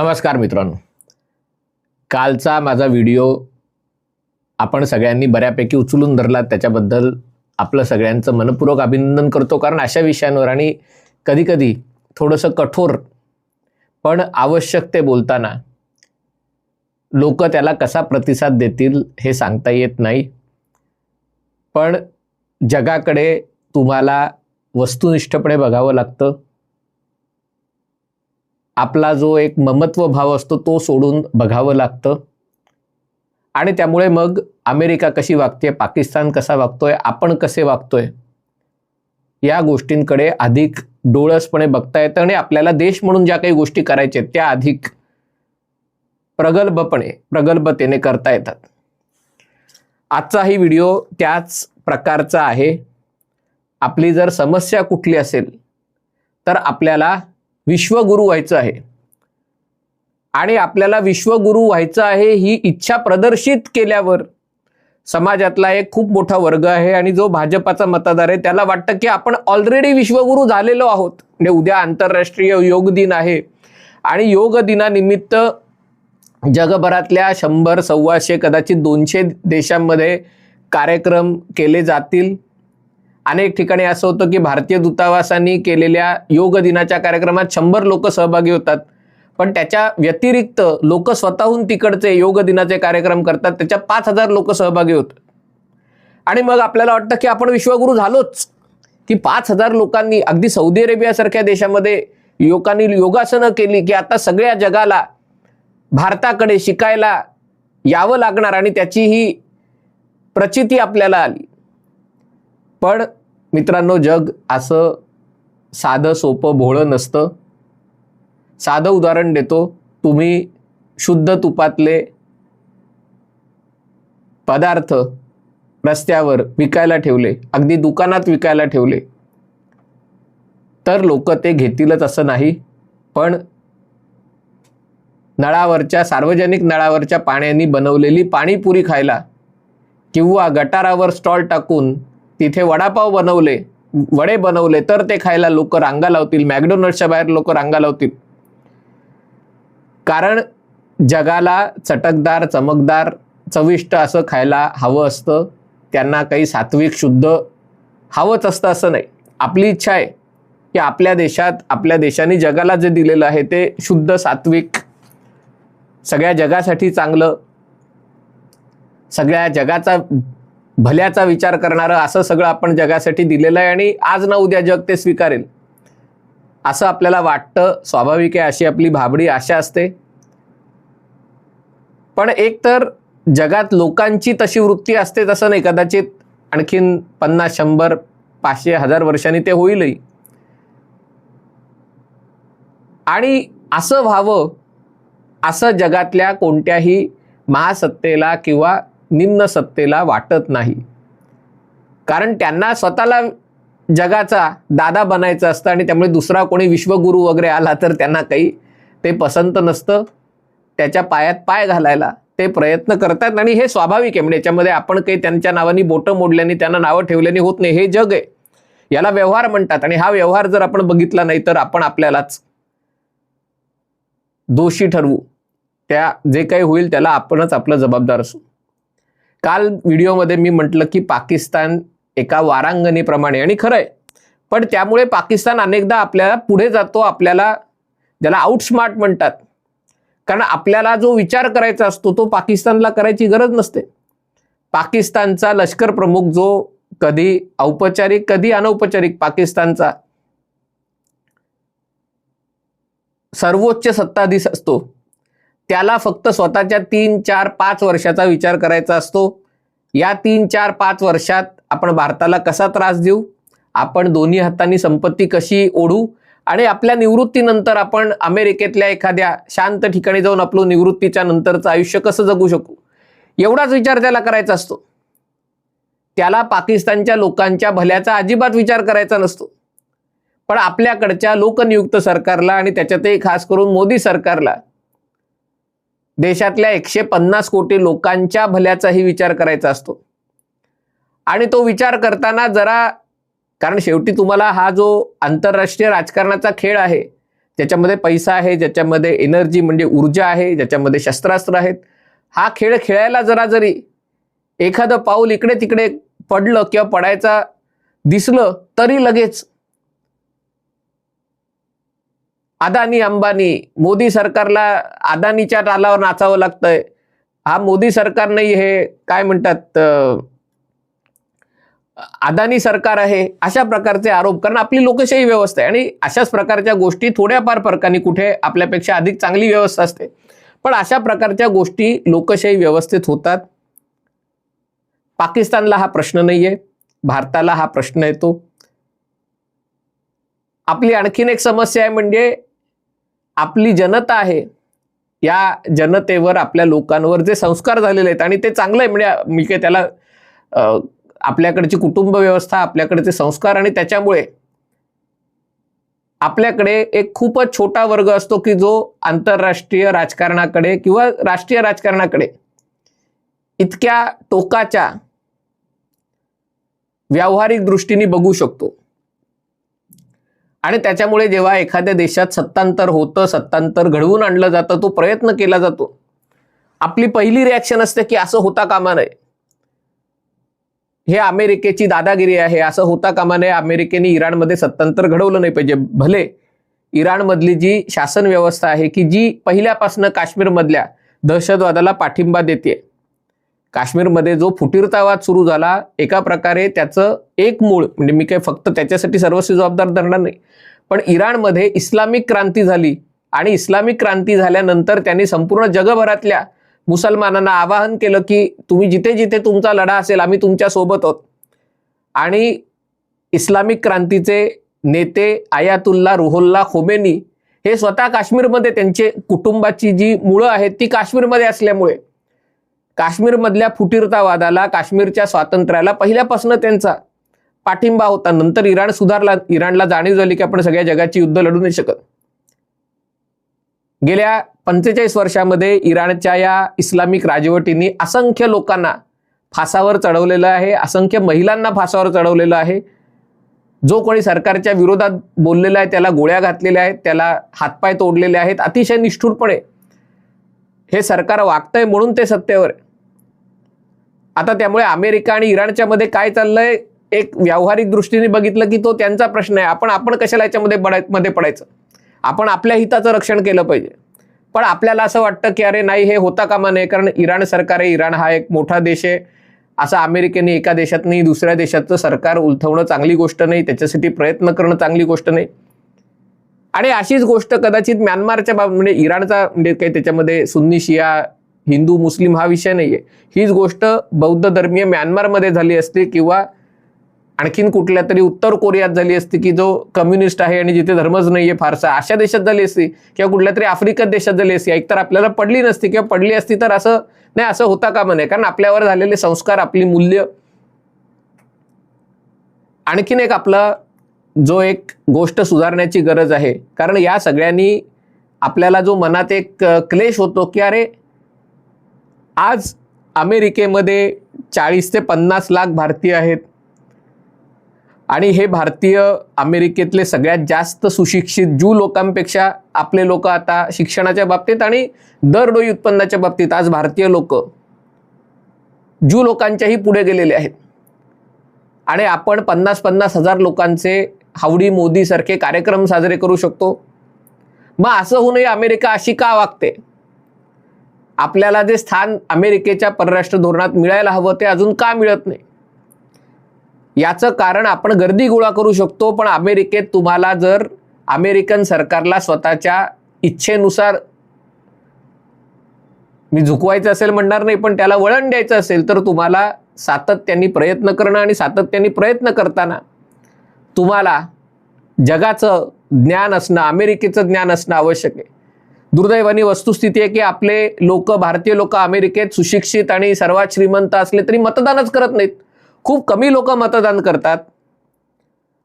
नमस्कार मित्रांनो. कालचा माझा व्हिडिओ आपण सगळ्यांनी बऱ्यापैकी उचलून धरला. त्याच्याबद्दल आपलं सगळ्यांचं मनपूर्वक अभिनंदन करतो. कारण अशा विषयांवर आणि कधीकधी थोडंसं कठोर पण आवश्यक ते बोलताना लोक त्याला कसा प्रतिसाद देतील हे सांगता येत नाही. पण जगाकडे तुम्हाला वस्तुनिष्ठपणे बघावं लागतं. आपला जो एक ममत्व भाव असतो तो सोडून बघावं लागतं. आणि त्यामुळे मग अमेरिका कशी वागते पाकिस्तान कसा वागतोय आपण कसे वागतोय या गोष्टींकडे अधिक डोळसपणे बघता येतं आणि आपल्याला देश म्हणून ज्या काही गोष्टी करायच्या आहेत, त्या अधिक प्रगल्भपणे प्रगल्भतेने करता येतात. आजचाही व्हिडिओ त्याच प्रकारचा आहे. आपली जर समस्या कुठली असेल तर आपल्याला विश्वगुरू व्हायचं आहे. आणि आपल्याला विश्वगुरू व्हायचं आहे ही इच्छा प्रदर्शित केल्यावर समाजातला एक खूप मोठा वर्ग आहे आणि जो भाजपाचा मतदार आहे त्याला वाटतं की आपण ऑलरेडी विश्वगुरू झालेलो आहोत. म्हणजे उद्या आंतरराष्ट्रीय योग दिन आहे. आणि योग दिनानिमित्त जगभरातल्या शंभर सव्वाशे कदाचित दोनशे देशांमध्ये कार्यक्रम केले जातील. अनेक ठिकाणी असं होतं की भारतीय दूतावासांनी केलेल्या योग दिनाच्या कार्यक्रमात शंभर लोक सहभागी होतात. पण त्याच्या व्यतिरिक्त लोक स्वतःहून तिकडचे योग दिनाचे कार्यक्रम करतात त्याच्यात पाच हजार लोक सहभागी होतात आणि मग आपल्याला वाटतं की आपण विश्वगुरू झालोच. की पाच हजार लोकांनी अगदी सौदी अरेबियासारख्या देशामध्ये लोकांनी योगासनं केली की आता सगळ्या जगाला भारताकडे शिकायला यावं लागणार आणि त्याची ही प्रचिती आपल्याला आली. पण मित्रांनो जग असं साधं सोपं भोळं नसतं. साधं उदाहरण देतो. तुम्ही शुद्ध तुपातले पदार्थ रस्त्यावर विकायला ठेवले अगदी दुकानात विकायला ठेवले तर लोक ते घेतीलच असं नाही. पण नळावरच्या सार्वजनिक नळावरच्या पाण्याने बनवलेली पाणीपुरी खायला किंवा गटारावर स्टॉल टाकून तिथे वडापाव बनवले वडे बनवले तर ते खायला लोक रांगा लावतील मॅकडोनल्डच्या बाहेर लोक रांगा लावतील. कारण जगाला चटकदार चमकदार चविष्ट असं खायला हवं असतं. त्यांना काही सात्विक शुद्ध हवंच असतं असं नाही. आपली इच्छा आहे की आपल्या देशात आपल्या देशाने जगाला जे दिलेलं आहे ते शुद्ध सात्विक सगळ्या जगासाठी चांगलं सगळ्या जगाचा भल्याचा विचार करणारं असं सगळं आपण जगासाठी दिलेलं आहे आणि आज ना उद्या जग ते स्वीकारेल. असं आपल्याला वाटतं स्वाभाविक आहे अशी आपली भाबडी आशा असते. पण एक तर जगात लोकांची तशी वृत्ती असते तसं नाही कदाचित आणखीन पन्नास शंभर पाचशे हजार वर्षांनी ते होईलही. आणि असं व्हावं असं जगातल्या कोणत्याही महासत्तेला किंवा निम्न सत्तेला वाटत नाही. कारण त्यांना स्वतःला जगाचा दादा बनायचं असतं आणि त्यामुळे दुसरा कोणी विश्वगुरू वगैरे आला तर त्यांना काही ते पसंत नसतं. त्याच्या पायात पाय घालायला ते प्रयत्न करतात आणि हे स्वाभाविक आहे. म्हणजे याच्यामध्ये आपण काही त्यांच्या नावाने बोटं मोडल्याने त्यांना नावं ठेवल्याने होत नाही. हे जग आहे. याला व्यवहार म्हणतात आणि हा व्यवहार जर आपण बघितला नाही तर आपण आपल्यालाच दोषी ठरवू. त्या जे काही होईल त्याला आपणच आपलं जबाबदार असू. काल व्हिडिओमध्ये मी म्हटलं की पाकिस्तान एका वारांगणीप्रमाणे आणि खरं आहे पण त्यामुळे पाकिस्तान अनेकदा आपल्याला पुढे जातो आपल्याला ज्याला आउटस्मार्ट म्हणतात. कारण आपल्याला जो विचार करायचा असतो तो पाकिस्तानला करायची गरज नसते. पाकिस्तानचा लष्कर प्रमुख जो कधी औपचारिक कधी अनौपचारिक पाकिस्तानचा सर्वोच्च सत्ताधीश असतो त्याला फक्त स्वतःच्या तीन चार पाच वर्षाचा विचार करायचा असतो. या तीन चार पाच वर्षात आपण भारताला कसा त्रास देऊ? आपण दोन्ही हातांनी संपत्ती कशी ओढू? आणि आपल्या निवृत्तीनंतर आपण अमेरिकेतल्या एखाद्या शांत ठिकाणी जाऊन आपलं निवृत्तीच्या नंतरचं आयुष्य कसं जगू शकू? एवढाच विचार त्याला करायचा असतो. त्याला पाकिस्तानच्या लोकांच्या भल्याचा अजिबात विचार करायचा नसतो. पण आपल्याकडच्या लोकनियुक्त सरकारला आणि त्याच्यातही खास करून मोदी सरकारला देशातल्या एकशे पन्नास कोटी लोकांच्या भल्याचाही विचार करायचा असतो. आणि तो विचार करताना जरा कारण शेवटी तुम्हाला हा जो आंतरराष्ट्रीय राजकारणाचा खेळ आहे ज्याच्यामध्ये पैसा आहे ज्याच्यामध्ये एनर्जी म्हणजे ऊर्जा आहे ज्याच्यामध्ये शस्त्रास्त्र आहेत हा खेळ खेळायला जरा जरी एखादं पाऊल इकडे तिकडे पडलं किंवा पडायचा दिसलं तरी लगेच अदानी अंबानी मोदी सरकारला अदानीच्या तालावर नाचावं लागतंय. हा मोदी सरकार नाही हे काय म्हणतात अदानी सरकार आहे अशा प्रकारचे आरोप कारण आपली लोकशाही व्यवस्था आहे. आणि अशाच प्रकारच्या गोष्टी थोड्याफार फरकाने कुठे आपल्यापेक्षा अधिक चांगली व्यवस्था असते. पण अशा प्रकारच्या गोष्टी लोकशाही व्यवस्थेत होतात. पाकिस्तानला हा प्रश्न नाहीये भारताला हा प्रश्न येतो. आपली आणखीन एक समस्या आहे म्हणजे आपली जनता आहे या जनतेवर आपल्या लोकांवर जे संस्कार झालेले आहेत आणि ते चांगलं आहे. म्हणजे मी काय त्याला अं, आपल्याकडची कुटुंब व्यवस्था आपल्याकडचे संस्कार आणि त्याच्यामुळे आपल्याकडे एक खूपच छोटा वर्ग असतो की जो आंतरराष्ट्रीय राजकारणाकडे किंवा राष्ट्रीय राजकारणाकडे इतक्या टोकाच्या व्यावहारिक दृष्टीने बघू शकतो. आणि त्याच्यामुळे जेव्हा एखाद्या देशात सत्तांतर होतं सत्तांतर घडवून आणलं जातं तो प्रयत्न केला जातो. आपली पहिली रिॲक्शन असते की असं होता कामा नये. हे अमेरिकेची दादागिरी आहे असं होता कामा नये. अमेरिकेने इराणमध्ये सत्तांतर घडवलं नाही पाहिजे. भले इराणमधली जी शासन व्यवस्था आहे की जी पहिल्यापासून काश्मीरमधल्या दहशतवादाला पाठिंबा देते काश्मीरमध्ये जो फुटीरतावाद सुरू झाला एका प्रकारे त्याचं एक मूळ म्हणजे मी काही फक्त त्याच्यासाठी सर्वस्वी जबाबदार धरणार नाही पण इराणमध्ये इस्लामिक क्रांती झाली आणि इस्लामिक क्रांती झाल्यानंतर त्यांनी संपूर्ण जगभरातल्या मुसलमानांना आवाहन केलं की तुम्ही जिथे जिथे तुमचा लढा असेल आम्ही तुमच्यासोबत आहोत. आणि इस्लामिक क्रांतीचे नेते आयातुल्ला रुहोल्ला खोमेनी हे स्वतः काश्मीरमध्ये त्यांचे कुटुंबाची जी मुळं आहेत ती काश्मीरमध्ये असल्यामुळे काश्मीरमधल्या फुटीरतावादाला काश्मीरच्या स्वातंत्र्याला पहिल्यापासून त्यांचा पाठिंबा होता. नंतर इराण सुधारला इराणला जाणीव झाली की आपण सगळ्या जगाची युद्ध लढू नाही शकत. गेल्या पंचेचाळीस वर्षामध्ये इराणच्या या इस्लामिक राजवटींनी असंख्य लोकांना फासावर चढवलेलं आहे असंख्य महिलांना फासावर चढवलेलं आहे. जो कोणी सरकारच्या विरोधात बोललेला आहे त्याला गोळ्या घातलेल्या आहेत त्याला हातपाय तोडलेले आहेत अतिशय निष्ठुरपणे हे सरकार वागतंय म्हणून ते सत्तेवर आहे. आता त्यामुळे अमेरिका आणि इराणच्या मध्ये काय चाललंय? एक व्यावहारिक दृष्टीने बघितलं की तो त्यांचा प्रश्न आहे. आपण आपण कशाला याच्यामध्ये पडायमध्ये पडायचं? आपण आपल्या हिताचं रक्षण केलं पाहिजे. पण आपल्याला असं वाटतं की अरे नाही हे होता कामा नये. कारण इराण सरकार आहे. इराण हा एक मोठा देश आहे. असं अमेरिकेने एका देशात नाही दुसऱ्या देशाचं सरकार उलथवणं चांगली गोष्ट नाही. त्याच्यासाठी प्रयत्न करणं चांगली गोष्ट नाही. आणि अशीच गोष्ट कदाचित म्यानमारच्या बाब म्हणजे इराणचा म्हणजे काही त्याच्यामध्ये सुन्नी शिया हिंदू मुस्लिम हा विषय नाहीये. हीच गोष्ट बौद्ध धर्मीय म्यानमारमध्ये झाली असती किंवा आणखीन कुठल्या तरी उत्तर कोरियात झाली असती की जो कम्युनिस्ट आहे आणि जिथे धर्मच नाहीये फारसा अशा देशात झाली असती किंवा कुठल्या तरी आफ्रिकन देशात झाली असती. एकतर आपल्याला पडली नसती किंवा पडली असती तर असं नाही असं होता कामा नये. कारण आपल्यावर झालेले संस्कार आपली मूल्य आणखीन एक आपलं जो एक गोष्ट सुधारण्याची गरज आहे. कारण या सगळ्यांनी आपल्याला जो मनात एक क्लेश होतो की अरे आज अमेरिकेमध्ये चाळीस ते पन्नास लाख भारतीय आहेत. आणि हे भारतीय अमेरिकेतले सगळ्यात जास्त सुशिक्षित ज्यू लोकांपेक्षा आपले लोक आता शिक्षणाच्या बाबतीत आणि दरडोई उत्पन्नाच्या बाबतीत आज भारतीय लोक ज्यू लोकांच्याही पुढे गेलेले आहेत. आणि आपण पन्नास पन्नास हजार लोकांचे हावडी मोदी सारखे कार्यक्रम साजरे करू शकतो. मग असं होऊनही अमेरिका अशी का वागते? आपल्याला जे स्थान अमेरिकेच्या परराष्ट्र धोरणात मिळायला हवं ते अजून का मिळत नाही? याचं कारण आपण गर्दी गोळा करू शकतो पण अमेरिकेत तुम्हाला जर अमेरिकन सरकारला स्वतःच्या इच्छेनुसार मी झुकवायचं असेल म्हणणार नाही पण त्याला वळण द्यायचं असेल तर तुम्हाला सातत्याने प्रयत्न करणं आणि सातत्याने प्रयत्न करताना तुम्हाला जगाचं ज्ञान असणं अमेरिकेचं ज्ञान असणं आवश्यक आहे. दुर्दैवानी वस्तुस्थिती आहे की आपले लोक भारतीय लोक अमेरिकेत सुशिक्षित आणि सर्वात श्रीमंत असले तरी मतदानच करत नाहीत. खूप कमी लोक मतदान करतात.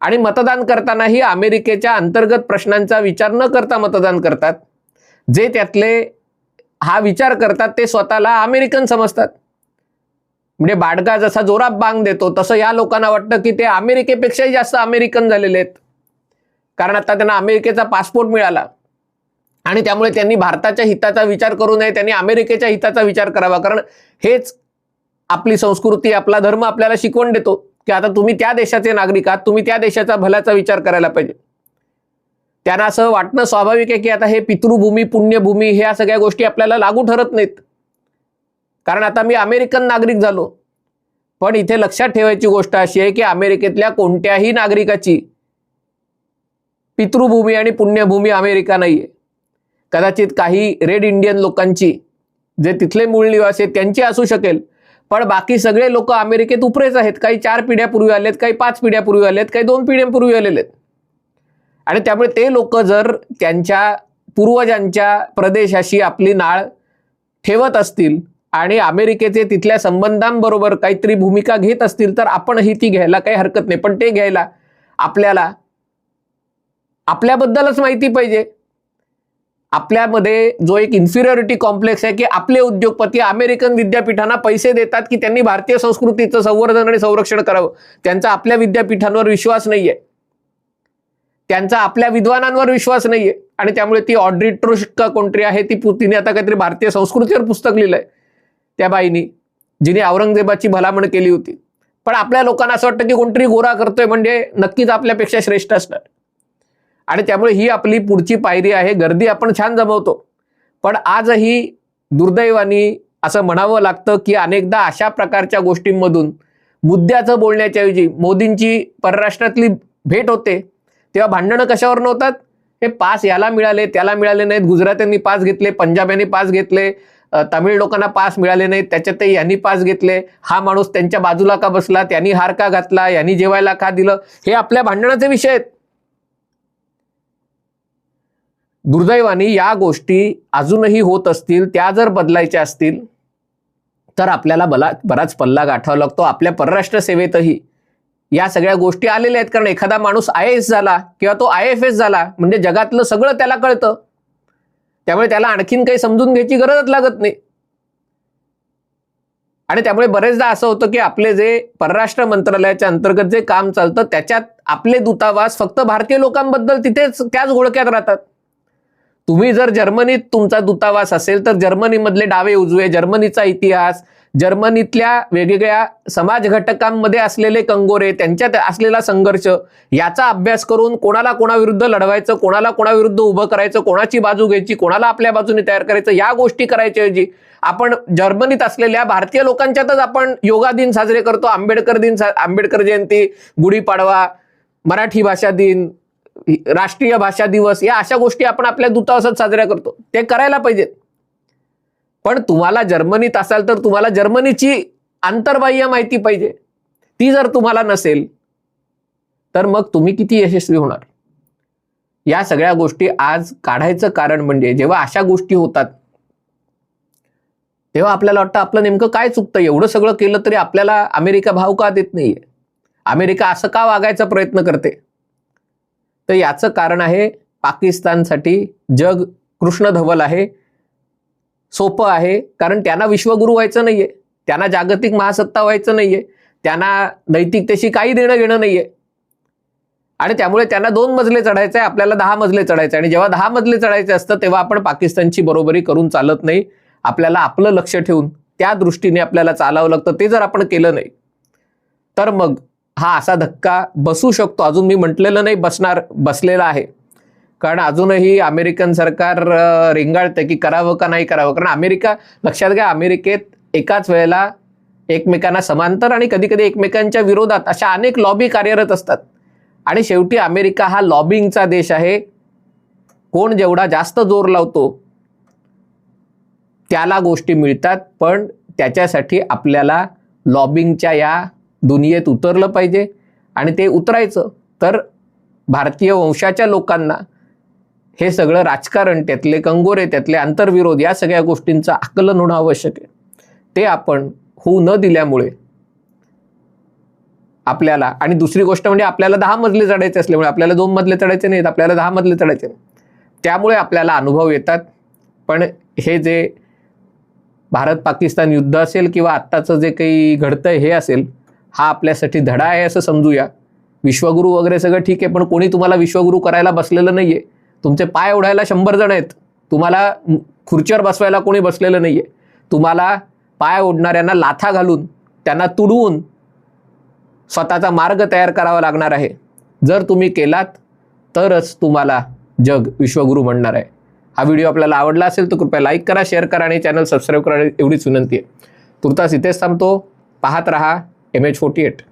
आणि मतदान करतानाही अमेरिकेच्या अंतर्गत प्रश्नांचा विचार न करता मतदान करतात. जे त्यातले हा विचार करतात ते स्वतःला अमेरिकन समजतात. म्हणजे बाडगा जसा जोरात बांग देतो तसं या लोकांना वाटतं की ते अमेरिकेपेक्षाही जास्त अमेरिकन झालेले आहेत. कारण आता त्यांना अमेरिकेचा पासपोर्ट मिळाला. आणि त्यामुळे त्यांनी भारताच्या हिताचा विचार करू नये त्यांनी अमेरिकेच्या हिताचा विचार करावा. कारण हेच आपली संस्कृती आपला धर्म आपल्याला शिकवण देतो की आता तुम्ही त्या देशाचे नागरिक आहात तुम्ही त्या देशाचा भल्याचा विचार करायला पाहिजे. त्यांना असं वाटणं स्वाभाविक आहे की आता हे पितृभूमी पुण्यभूमी ह्या सगळ्या गोष्टी आपल्याला लागू ठरत नाहीत. कारण आता मी अमेरिकन नागरिक झालो. पण इथे लक्षात ठेवायची गोष्ट अशी आहे की अमेरिकेतल्या कोणत्याही नागरिकाची पितृभूमी आणि पुण्यभूमी अमेरिका नाहीये. कदाचित काही रेड इंडियन लोकांची जे तिथले मूळ निवासी आहेत त्यांची असू शकेल. पण बाकी सगळे लोक अमेरिकेत उपरेच आहेत. काही चार पिढ्यापूर्वी आलेत काही पाच पिढ्यापूर्वी आलेत काही दोन पिढ्यांपूर्वी आलेले आहेत. आणि त्यामुळे ते लोक जर त्यांच्या पूर्वजांच्या प्रदेशाशी आपली नाळ ठेवत असतील आणि अमेरिकेचे तिथल्या संबंधांबरोबर काहीतरी भूमिका घेत असतील तर आपणही ती घ्यायला काही हरकत नाही. पण ते घ्यायला आपल्याला आपल्याबद्दलच माहिती पाहिजे. आपल्यामध्ये जो एक इन्फिरियरिटी कॉम्प्लेक्स आहे की आपले उद्योगपती अमेरिकन विद्यापीठांना पैसे देतात की त्यांनी भारतीय संस्कृतीचं संवर्धन आणि संरक्षण करावं. त्यांचा आपल्या विद्यापीठांवर विश्वास नाहीये. त्यांचा आपल्या विद्वानांवर विश्वास नाहीये. आणि त्यामुळे ती ऑड्री ट्रुश का कोणतरी आहे ती तिने आता काहीतरी भारतीय संस्कृतीवर पुस्तक लिहिलंय. त्या बाईनी जिने औरंगजेबाची भलामण केली होती. पण आपल्या लोकांना असं वाटतं की कोणतरी गोरा करतोय म्हणजे नक्कीच आपल्यापेक्षा श्रेष्ठ असणार. आणि त्यामुळे ही आपली पुढची पायरी आहे गर्दी आपण छान जमवतो. पण आजही दुर्दैवानी असं म्हणावं लागतं की अनेकदा अशा प्रकारच्या गोष्टींमधून मुद्द्याचं बोलण्याच्या ऐवजी मोदींची परराष्ट्रातली भेट होते तेव्हा भांडणं कशावर नव्हतात? हे पास याला मिळाले त्याला मिळाले नाहीत. गुजरात्यांनी पास घेतले पंजाब्यांनी पास घेतले तामिळ लोकांना पास मिळाले नाहीत त्याच्यातही यांनी पास घेतले. हा माणूस त्यांच्या बाजूला का बसला? त्यांनी हार का घातला? यांनी जेवायला का दिलं? हे आपल्या भांडणाचे विषय आहेत. दुर्दैवाने या गोष्टी अजूनही होत असतील त्या जर बदलायच्या असतील तर आपल्याला बला बराच पल्ला गाठावा लागतो. आपल्या परराष्ट्र सेवेतही या सगळ्या गोष्टी आलेल्या आहेत. कारण एखादा माणूस आय एस झाला किंवा तो आय एफ एस झाला म्हणजे जगातलं सगळं त्याला कळतं. त्यामुळे त्याला आणखीन काही समजून घ्यायची गरजच लागत नाही. आणि त्यामुळे बरेचदा असं होतं की आपले जे परराष्ट्र मंत्रालयाच्या अंतर्गत जे काम चालतं त्याच्यात आपले दूतावास फक्त भारतीय लोकांबद्दल तिथेच त्याच घोळक्यात राहतात. तुम्ही जर जर्मनीत तुमचा दूतावास असेल तर जर्मनीमधले डावे उजवे जर्मनीचा इतिहास जर्मनीतल्या वेगवेगळ्या समाज घटकांमध्ये असलेले कंगोरे त्यांच्यात असलेला संघर्ष याचा अभ्यास करून कोणाला कोणाविरुद्ध लढवायचं कोणाला कोणाविरुद्ध उभं करायचं कोणाची बाजू घ्यायची कोणाला आपल्या बाजूने तयार करायचं या गोष्टी करायच्याऐवजी आपण जर्मनीत असलेल्या भारतीय लोकांच्यातच आपण योगा दिन साजरे करतो आंबेडकर दिन सा- आंबेडकर जयंती गुढीपाडवा मराठी भाषा दिन राष्ट्रीय भाषा दिवस या अशा गोष्टी आपण आपल्या दूतावासात साजऱ्या करतो. ते करायला पाहिजेत. पण तुम्हाला जर्मनीत असाल तर तुम्हाला जर्मनीची आंतरबाह्य माहिती पाहिजे. ती जर तुम्हाला नसेल तर मग तुम्ही किती यशस्वी होणार? या सगळ्या गोष्टी आज काढायचं कारण म्हणजे जेव्हा अशा गोष्टी होतात तेव्हा आपल्याला वाटतं आपलं नेमकं काय चुकतं? एवढं सगळं केलं तरी आपल्याला अमेरिका भाव का देत नाहीये? अमेरिका असं का वागायचा प्रयत्न करते? तर याचं कारण आहे पाकिस्तानसाठी जग कृष्ण धवल आहे. सोपं आहे. कारण त्यांना विश्वगुरू व्हायचं नाहीये. त्यांना जागतिक महासत्ता व्हायचं नाहीये. त्यांना नैतिकतेशी काही देणं घेणं नाहीये. आणि त्यामुळे त्यांना दोन मजले चढायचे आहे आपल्याला दहा मजले चढायचे आणि जेव्हा दहा मजले चढायचे असतं तेव्हा आपण पाकिस्तानची बरोबरी करून चालत नाही. आपल्याला आपलं लक्ष ठेवून त्या दृष्टीने आपल्याला चालावं लागतं. ते जर आपण केलं नाही तर मग हा असा धक्का बसू शकतो. अजून मी म्हटलेलं नाही बसणार बसलेला आहे. कारण अजूनही अमेरिकन सरकार अं, रेंगाळतं की करावं का नाही करावं. कारण अमेरिका लक्षात घ्या अमेरिकेत एकाच वेळेला एकमेकांना समांतर आणि कधीकधी एकमेकांच्या विरोधात अशा अनेक लॉबी कार्यरत असतात. आणि शेवटी अमेरिका हा लॉबिंगचा देश आहे. कोण जेवढा जास्त जोर लावतो त्याला गोष्टी मिळतात पण त्याच्यासाठी आपल्याला लॉबिंगच्या या दुनियेत उतरलं पाहिजे. आणि ते उतरायचं. तर भारतीय वंशाच्या लोकांना हे सगळं राजकारण त्यातले कंगोरे त्यातले आंतरविरोध या सगळ्या गोष्टींचं आकलन होणं आवश्यक आहे. ते आपण होऊ न दिल्यामुळे आपल्याला आणि दुसरी गोष्ट म्हणजे आपल्याला दहा मजले चढायचे असल्यामुळे आपल्याला दोन मजले चढायचे नाहीत आपल्याला दहा मजले चढायचे नाही त्यामुळे आपल्याला अनुभव येतात. पण हे जे भारत पाकिस्तान युद्ध असेल किंवा आत्ताचं जे काही घडतंय हे असेल हा आपल्यासाठी धडा आहे असं समजूया. विश्वगुरू वगैरे सगळं ठीक आहे पण कोणी तुम्हाला विश्वगुरू करायला बसलेलं नाही आहे तुमचे पाय ओढायला शंभर जण आहेत. तुम्हाला खुर्चीवर बसवायला कोणी बसलेलं नाही आहे तुम्हाला पाय ओढणाऱ्यांना लाथा घालून त्यांना तुडवून स्वतःचा मार्ग तयार करावा लागणार आहे. जर तुम्ही केलात तरच तुम्हाला जग विश्वगुरू म्हणणार आहे. हा व्हिडिओ आपल्याला आवडला असेल तर कृपया लाईक करा शेअर करा आणि चॅनल सबस्क्राईब करा एवढीच विनंती आहे. तुर्तास इथेच थांबतो. पाहत रहा एम एच फोर्टी एट